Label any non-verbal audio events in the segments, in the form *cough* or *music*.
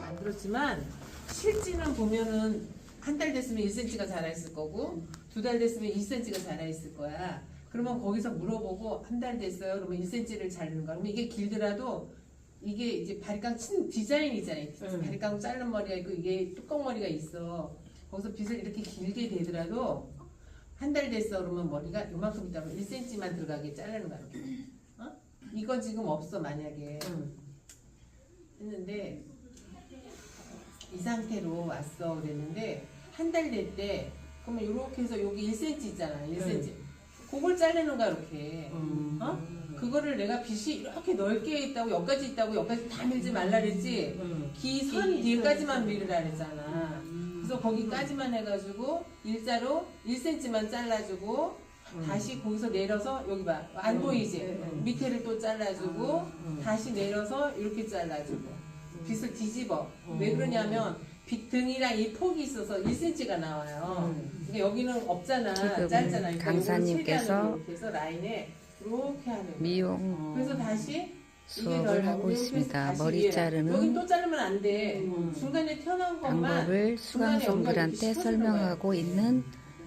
만들었지만 실제는 보면은 한 달 됐으면 1cm가 자라 있을 거고 두 달 됐으면 2cm가 자라 있을 거야. 그러면 거기서 물어보고 한 달 됐어요. 그러면 1cm를 자르는 거야. 그러면 이게 길더라도 이게 이제 바리깡 친 디자인이잖아요. 응. 바리깡 자른 머리가 있고 이게 뚜껑 머리가 있어. 거기서 빗을 이렇게 길게 되더라도 한 달 됐어 그러면 머리가 요만큼 있다면 1cm만 들어가게 자르는 거야. 이렇게. 어? 이건 지금 없어 만약에 했는데 이 상태로 왔어 그랬는데 한달될때 그러면 이렇게 해서 여기 1cm 있잖아 1cm 그걸 자르는 거야 이렇게 음. 어? 그거를 내가 빗이 이렇게 넓게 있다고 여기까지 있다고 여기까지 다 밀지 말라 그랬지 기선 뒤에까지만 밀으라 그랬잖아 그래서 거기까지만 해가지고 일자로 1cm만 잘라주고 다시 거기서 내려서 여기 봐. 안 음. 보이지? 음, 음. 밑에를 또 잘라주고 음. 다시 내려서 이렇게 잘라주고. 빗을 뒤집어. 음. 왜 그러냐면 빗 등이랑 이 폭이 있어서 1cm가 나와요. 그러니까 여기는 없잖아. 짧잖아. 강사님께서 라인에 이렇게 하는 미용. 그래서 다시 수업을 하고 있습니다. 머리 자르는 또 자르면 안 돼. 음. 중간에 튀어나온 것만. 방법을 수강생들한테 중간에 설명하고 있는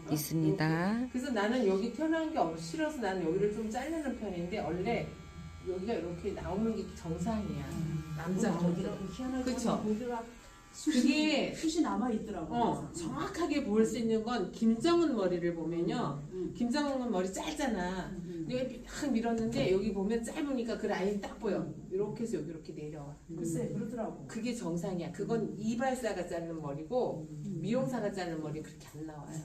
있습니다. 그래서 나는 여기 튀어나온 게 없- 싫어서 나는 여기를 좀 자르는 편인데 원래 여기가 이렇게 나오는 게 정상이야. 남자 저기라고 희한하게 그쵸? 보기가 그게 숱이 남아 있더라고. 어 정확하게 볼 수 있는 건 김정은 머리를 보면요. 음. 김정은 머리 짧잖아. 음. 여기 딱 밀었는데 여기 보면 짧으니까 그 라인이 딱 보여. 이렇게 해서 여기 이렇게 내려와. 글쎄 그러더라고. 그게 정상이야. 그건 이발사가 자르는 머리고 미용사가 자르는 머리 그렇게 안 나와요.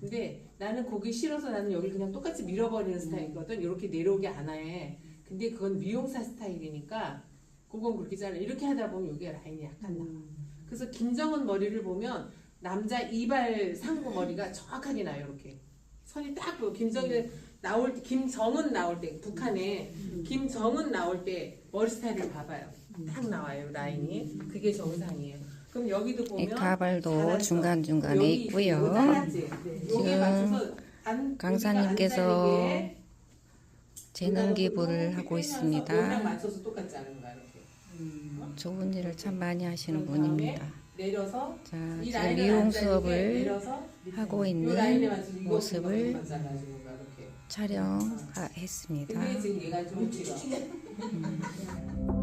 근데 나는 거기 싫어서 나는 여기 그냥 똑같이 밀어버리는 스타일이거든. 이렇게 내려오게 안 해. 근데 그건 미용사 스타일이니까 그건 그렇게 잘라. 이렇게 하다 보면 여기 라인이 약간 나와. 그래서 김정은 머리를 보면 남자 이발 상고 머리가 정확하게 나요. 이렇게 선이 딱 보여. 김정은 나올 때 김정은 나올 때 북한에 김정은 나올 때 머리 스타일을 봐봐요. 딱 나와요 라인이. 그게 정상이에요. 그럼 여기도 이 보면 가발도 잘랐어. 중간 중간에 여기 있고요. 여기에 지금 강사님께서 재능 기부를 하고 있습니다. 이렇게. 좋은 일을 참 많이 하시는 분입니다. 내려서 자, 이 지금 미용 수업을 하고 있는 모습을. 촬영했습니다. 그 *laughs*